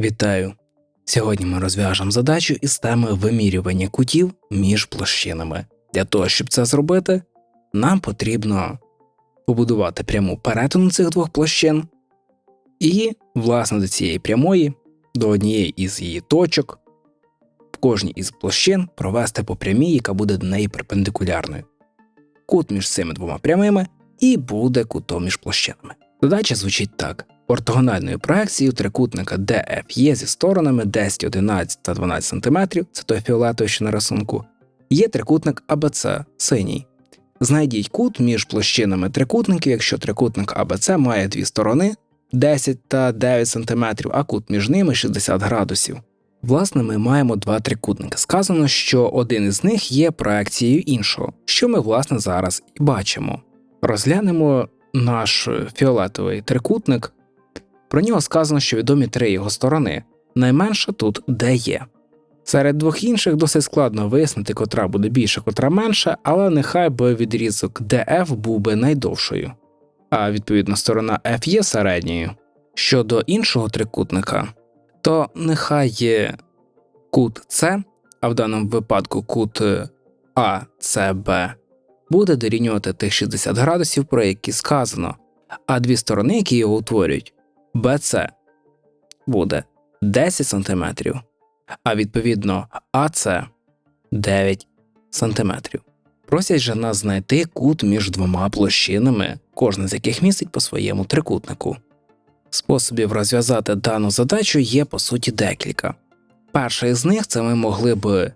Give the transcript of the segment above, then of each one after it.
Вітаю! Сьогодні ми розв'яжемо задачу із теми вимірювання кутів між площинами. Для того, щоб це зробити, нам потрібно побудувати пряму перетину цих двох площин, і, власне, до цієї прямої, до однієї із її точок, в кожній із площин провести по прямій, яка буде до неї перпендикулярною. Кут між цими двома прямими і буде кутом між площинами. Задача звучить так. Ортогональною проекцією трикутника DFE зі сторонами 10, 11 та 12 см, це той фіолетовий, що на рисунку, є трикутник ABC синій. Знайдіть кут між площинами трикутників, якщо трикутник ABC має дві сторони 10 та 9 см, а кут між ними 60 градусів. Власне, ми маємо два трикутники. Сказано, що один із них є проекцією іншого, що ми власне зараз і бачимо. Розглянемо наш фіолетовий трикутник. Про нього сказано, що відомі три його сторони. Найменша тут де є. Серед двох інших досить складно вияснити, котра буде більша, котра менша, але нехай би відрізок DF був би найдовшою, а відповідно сторона F є середньою. Щодо іншого трикутника, то нехай є кут С, а в даному випадку кут ACB, буде дорівнювати тих 60 градусів, про які сказано, а дві сторони, які його утворюють, BC буде 10 см, а відповідно АС 9 см. Просять же нас знайти кут між двома площинами, кожна з яких містить по своєму трикутнику. Способів розв'язати дану задачу є по суті декілька. Перший з них це ми могли б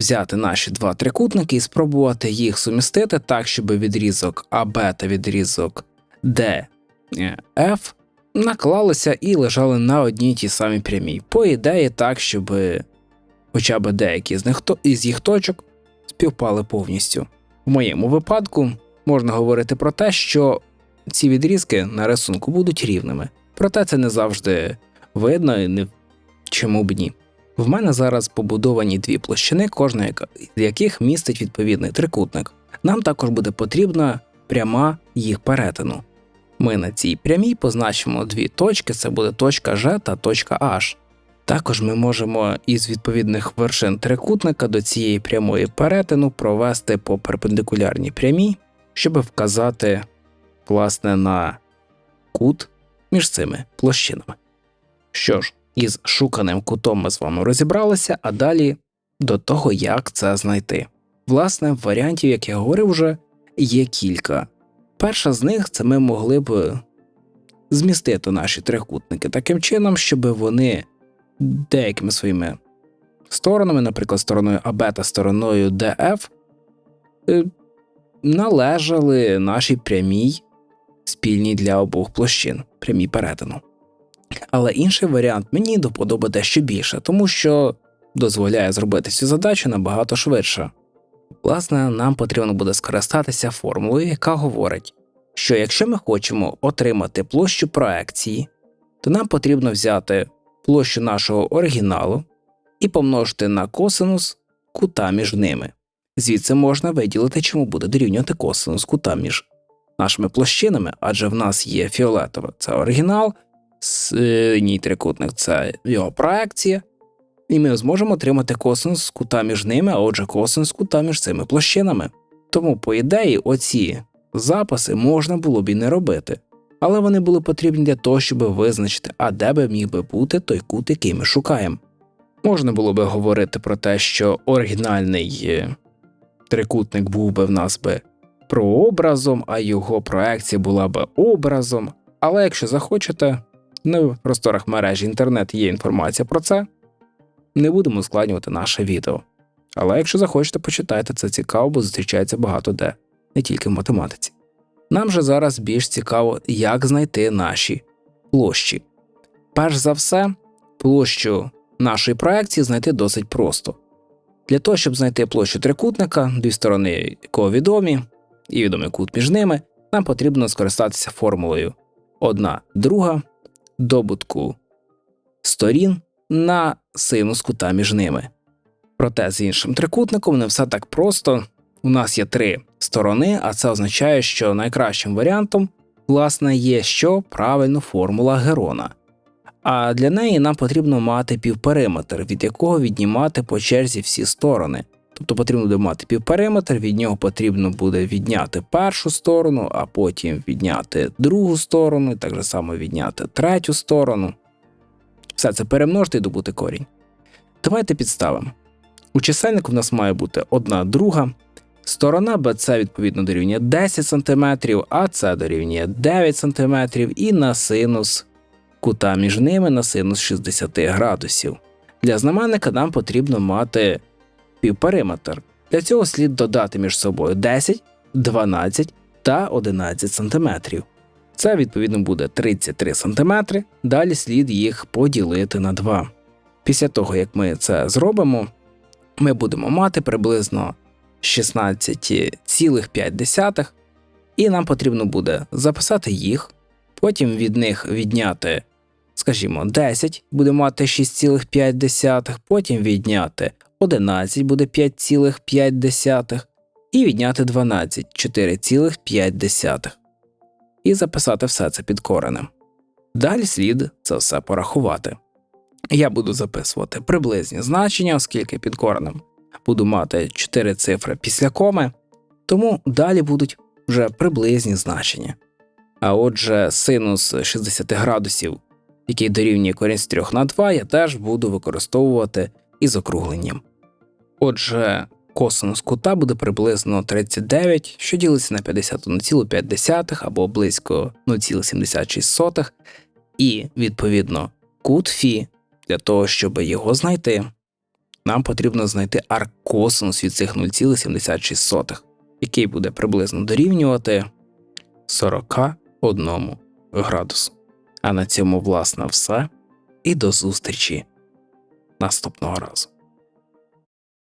взяти наші два трикутники і спробувати їх сумістити так, щоб відрізок АБ та відрізок DF наклалися і лежали на одній тій самій прямій. По ідеї, так, щоб хоча б деякі з них із їх точок співпали повністю. В моєму випадку можна говорити про те, що ці відрізки на рисунку будуть рівними, проте це не завжди видно і не чому б ні. В мене зараз побудовані дві площини, кожна з яких містить відповідний трикутник. Нам також буде потрібна пряма їх перетину. Ми на цій прямій позначимо дві точки: це буде точка G та точка H. Також ми можемо із відповідних вершин трикутника до цієї прямої перетину провести по перпендикулярній прямій, щоб вказати власне на кут між цими площинами. Що ж, із шуканим кутом ми з вами розібралися, а далі до того, як це знайти. Власне, варіантів, як я говорив, вже є кілька. Перша з них це ми могли б змістити наші трикутники таким чином, щоб вони деякими своїми сторонами, наприклад, стороною АБ та стороною ДФ, е, належали нашій прямій спільній для обох площин, прямій перетину. Але інший варіант мені до подоби дещо більше, тому що дозволяє зробити цю задачу набагато швидше. Власне, нам потрібно буде скористатися формулою, яка говорить, що якщо ми хочемо отримати площу проекції, то нам потрібно взяти площу нашого оригіналу і помножити на косинус кута між ними. Звідси можна виділити, чому буде дорівнювати косинус кута між нашими площинами, адже в нас є фіолетове це оригінал, синій трикутник це його проекція, і ми зможемо отримати косинус кута між ними, а отже, косинус кута між цими площинами. Тому, по ідеї, оці записи можна було б і не робити, але вони були потрібні для того, щоб визначити, а де би міг би бути той кут, який ми шукаємо. Можна було би говорити про те, що оригінальний е, трикутник був би в нас би прообразом, а його проекція була би образом. Але якщо захочете, на просторах мережі інтернет є інформація про це. Не будемо ускладнювати наше відео. Але якщо захочете, почитайте це цікаво, бо зустрічається багато де, не тільки в математиці. Нам же зараз більш цікаво, як знайти наші площі. Перш за все, площу нашої проекції знайти досить просто. Для того, щоб знайти площу трикутника, дві сторони якого відомі, і відомий кут між ними, нам потрібно скористатися формулою одна друга добутку сторін на синус кута між ними. Проте з іншим трикутником не все так просто. У нас є три сторони, а це означає, що найкращим варіантом, власне, є що правильно формула Герона. А для неї нам потрібно мати півпериметр, від якого віднімати по черзі всі сторони. Тобто потрібно буде мати півпериметр, від нього потрібно буде відняти першу сторону, а потім відняти другу сторону, і так же само відняти третю сторону. Все це перемножити і добути корінь. Давайте підставимо. У чисельнику в нас має бути одна друга. Сторона BC відповідно дорівнює 10 см, а це дорівнює 9 см і на синус кута між ними на синус 60 градусів. Для знаменника нам потрібно мати півпериметр. Для цього слід додати між собою 10, 12 та 11 см. Це відповідно буде 33 см, далі слід їх поділити на 2. Після того, як ми це зробимо, ми будемо мати приблизно 16,5, і нам потрібно буде записати їх, потім від них відняти, скажімо, 10, будемо мати 6,5, потім відняти 11 буде 5,5, і відняти 12 4,5. І записати все це під коренем. Далі слід це все порахувати. Я буду записувати приблизні значення, оскільки під коренем буду мати 4 цифри після коми, тому далі будуть вже приблизні значення. А отже, синус 60 градусів, який дорівнює корінь з 3 на 2, я теж буду використовувати із округленням. Отже, косинус кута буде приблизно 39, що ділиться на 51,5 або близько 0,76, і, відповідно, кут Фі для того, щоб його знайти, нам потрібно знайти аркосинус від цих 0,76, який буде приблизно дорівнювати 41 градусу. А на цьому, власне, все. І до зустрічі наступного разу.